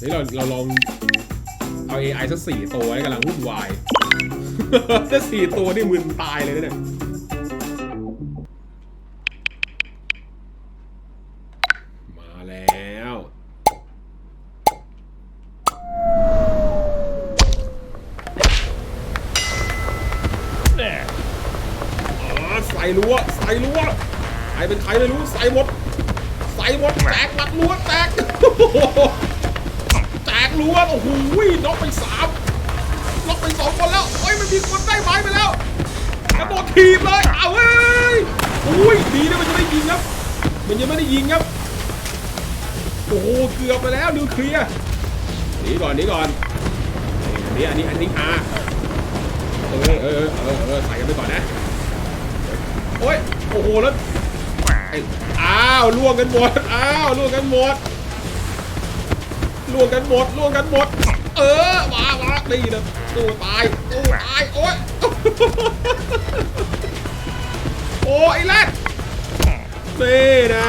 นี่เราเราลองเอา AI สักสี่ตัวให้กำลังวุ่นวายถ้าสี่ตัวนี่มึนตายเลยนะเนี่ยมาแล้วอ๋อใส่รั้วใส่รั้วใครเป็นใครไม่รู้ ใส่หมด ใส่หมด แตกหลักรั้วแตก กรั้วโอ้โหน็อกไปสามน็อกไปสองคนแล้วเฮ้ยมันมีคนได้ไม้ไปแล้วกระโดดทีบเลยเอาเฮ้ยอุ้ยดีนะมันจะไม่ยิงครับ มันยังไม่ได้ยิงครับโอ้โหเกือบไปแล้วนิวเคลียร์หนีก่อนหนีก่อนนนี้อันนี้อันนี้อาเออเออเออเออใส่กันไปก่อนนะโอ้ยโอ้โหแล้วไอ้อ้าวล่วงกันหมดอ้าวล่วงกันหมด ล่วงกันหมดล่วงกันหมด เออมามานี่นะตู้ตายตู้ตายโอ้ยโอ้ยไอ้แรดนี่นะ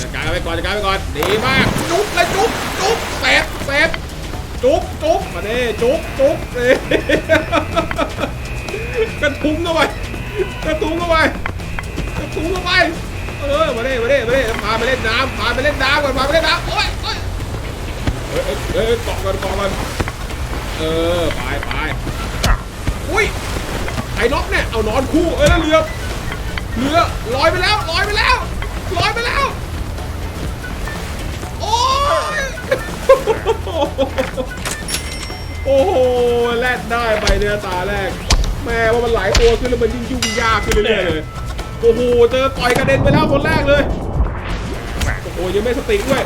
จัดการไปก่อนจัดการไปก่อนดีมากจุ๊บเลยจุ๊บจุ๊บเสร็จเสร็จจุ๊บจุ๊บมาเน่จุ๊บจุ๊บนี่กระทุ้งเข้าไปกระทุ้งเข้าไปกระทุ้งเข้าไป เออมาเด้มาเด้มาเด้พาไปเล่นน้ำพาไปเล่นน้ำก่อนพาไปเล่นน้ำโอ้ยโอ้ยเอ้ยเอ้ยเอ้ยเกาะก่อนเกาะก่อนเออไปไปอุ้ยไอ้น็อกเนี่ยเอานอนคู่เอ้ยแล้วเรือเรือลอยไปแล้วลอยไปแล้วลอยไปแล้วโอ้ยโอ้โหแลดได้ไปเนื้อตาแรกแม่ว่ามันหลายตัวขึ้นแล้วมันยิ่งยุ่งยากขึ้นเรื่อยๆเลย โอ้โหเจอต่อยกระเด็นไปแล้วคนแรกเลยโอ้โหยังไม่สติด้วย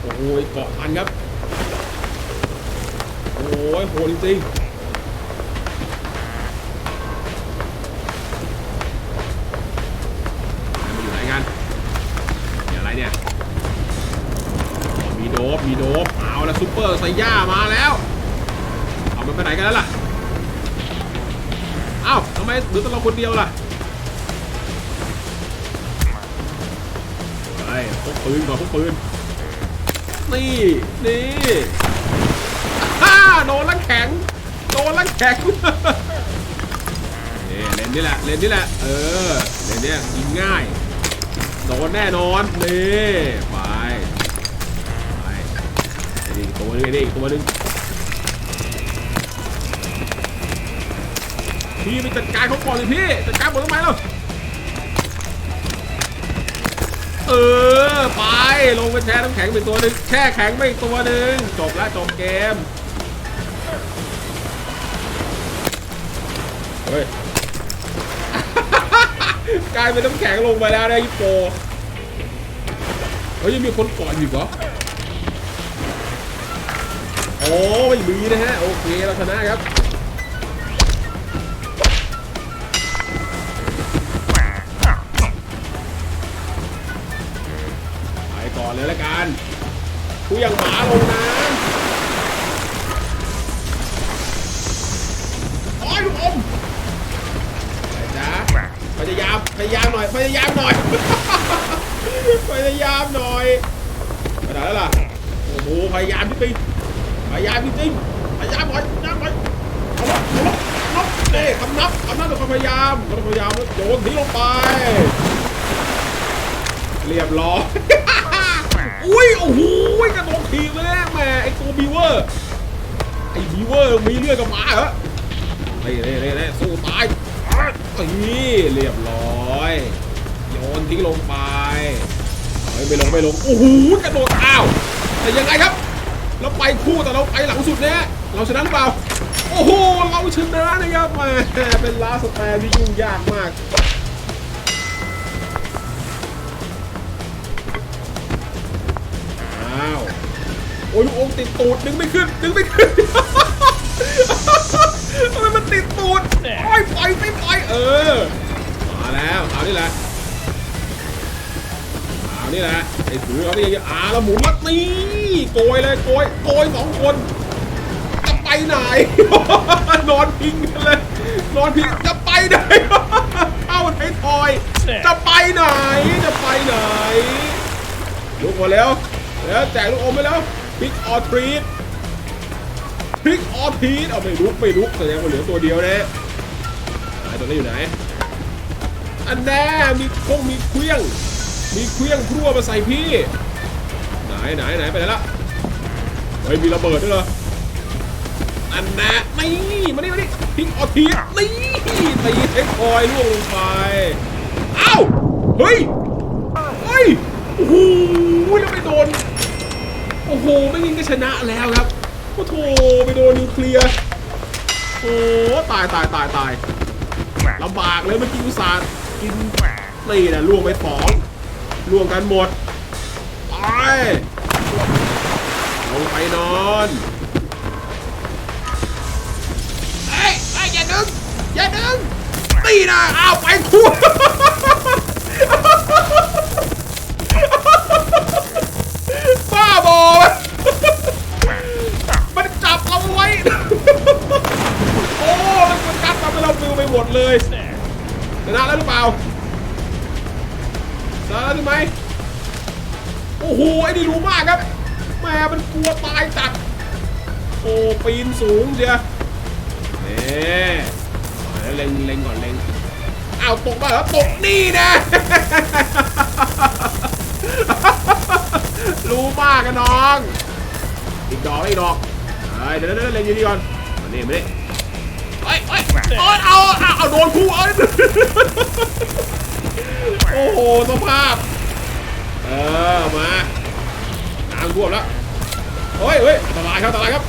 โอ้โหเกาะพันครับโอ้ยโหดจริงมันอยู่ไหนกันมีอะไรเนี่ยมีโดบมีโดบเอาละซุปเปอร์ไซย่ามาแล้วเอามันไปไหนกันแล้วล่ะ อ้าวทำไมเหลือแต่เราคนเดียวล่ะเฮ้ยพกปืนก่อนพกปืน นี่นี่ฮ่าโดนลังแข็ง โดนลังแข็งนี่เนนี่แหละ เลนนี่แหละ เออ เลนเนี่ยยิงง่าย โดนแน่นอน นี่ ไป ไปอีกตัวหนึงอีกตัวหนึง พี่ไปจัดการเขาก่อนเลยพี่ จัดการหมดทำไมเล่าเออ ไป ลงไปแช่น้ำแข็งเป็นตัวหนึ่งแช่แข็งไปอีกตัวหนึ่งจบแล้วจบเกม เฮ้ย กลายเป็นน้ำแข็งลงไปแล้วนะฮิปโปเฮ้ยยังมีคนก่อนอยู่เหรอโอ้ไม่มีนะฮะ โอเค เราชนะครับ อนเลยละกันกูยังหมาลงนะโอ้ยลูกอมไปจ้าพยายามพยายามหน่อยพยายามหน่อยพยายามหน่อยไปไหนแล้วล่ะโอ้โหพยายามจริงพยายามจริงพยายามหน่อยพยายามหน่อยเอาละเอาละนับเน่คำนับคำนับต้องพยายามต้องพยายามแล้วโยนทิ้งลงไป เรียบร้อย อุ้ยโอ้โหกระโดดถีบเลยแหม่ไอตัวบีเวอร์ไอบีเวอร์มีเลือดกับหมาเหรอเร่เร่เร่เร่สู้ตายนี่เรียบร้อย โยนทิ้งลงไปไม่ลงไม่ลงโอ้โหกระโดดอ้าวแต่ยังไงครับ เราไปคู่แต่เราไปหลังสุดเนี่ยเราชนะหรือเปล่าโอ้โหเราชนะนะครับแหมเป็นลาสแตนที่ยุ่งยากมากาวโอ้ยลูกอมติดตูดดึงไม่ขึ้นดึงไม่ขึ้นทำไมมันติดตูดโอ้ยปล่อยไม่ปล่อยเออมาแล้วเอานี่แหละเอานี่แหละไอ้ถือเขาไปอย่างๆอ่าแล้วหมุนมานี่โกยเลยโกยโกยสองคนจะไปไหนนอนพิงกันเลยนอนพิงจะไปไหนเข้าไทยทอย จะไปไหนจะไปไหนลุกมาแล้ว แล้วแจกลูกอมไปแล้วพิกออทรีตพริกออทีสเอาไม่ลุกไม่ลุกแสดงว่าเหลือตัวเดียวนะไหนตัวนี้อยู่ไหน อันแน่มีคงมีเครื่องมีเครื่องครัวมาใส่พี่ ไหนไหนไหนไปไหนละเฮ้ยมีระเบิดด้วยเหรออันแน่นี่มานี่มานี่พิงออทีสนี่ตีเทคคอยล่วงลงไปอ้าวเฮ้ยเฮ้ยโอ้โหแล้วไปโดน โอ้โห ไม่ยิงก็ชนะแล้วครับ โอ้โหไปโดนนิวเคลียร์ โอ้ตายตายตายตายลำบากเลยเมื่อกี้อุตส่าห์กินนี่นะล่วงไปสองล่วงกันหมด ไป ลงไปนอนเอ้ยเอ้ยอย่าดึง อย่าดึงตีนะอ้าวไปคู่ โอ้โหไอ้นี่รู้มากครับแม่มันกลัวตายจัด โอ้ปีนสูงเชียนี่เอาเล็งเล็งก่อนเล็งอ้าวตกมาแล้วตกนี่นะรู้มากกันน้อง อีกดอกอีกดอกเฮ้ยเดี๋ยวเดี๋ยวเล่นยี่นี่ก่อนมานี่มานี่เฮ้ยเฮ้ยโอ้ยเอาเอาเอาโดนคู่เอาโอ้โหสภาพ เออมาน้ำท่วมแล้วเฮ้ยเฮ้ยอันตรายครับอันตรายครับ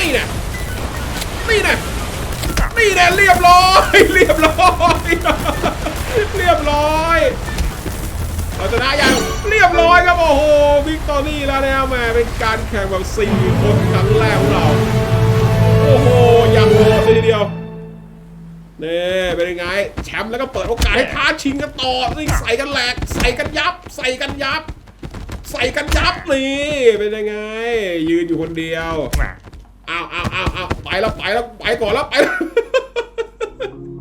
นี่น่นี่น่นี่น่เรียบร้อย เรียบร้อย เรียบร้อยเราชนะยังเรียบร้อยครับโอ้โหวิกตอรี่แล้วนะแหม่เป็นการแข่งแบบสี่คนครั้งแรกของเรา โอ้โหยังโหดเลยทีเดียว นี่เป็นยังไง แชมป์แล้วก็เปิดโอกาสให้ท้าชิงกันต่อนี่ใส่กันแหลก ใส่กันยับ ใส่กันยับ ใส่กันยับนี่เป็นยังไง ยืนอยู่คนเดียวอ้าวอ้าวอ้าวอ้าวไปแล้วไปแล้วไปก่อนแล้วไปแล้ว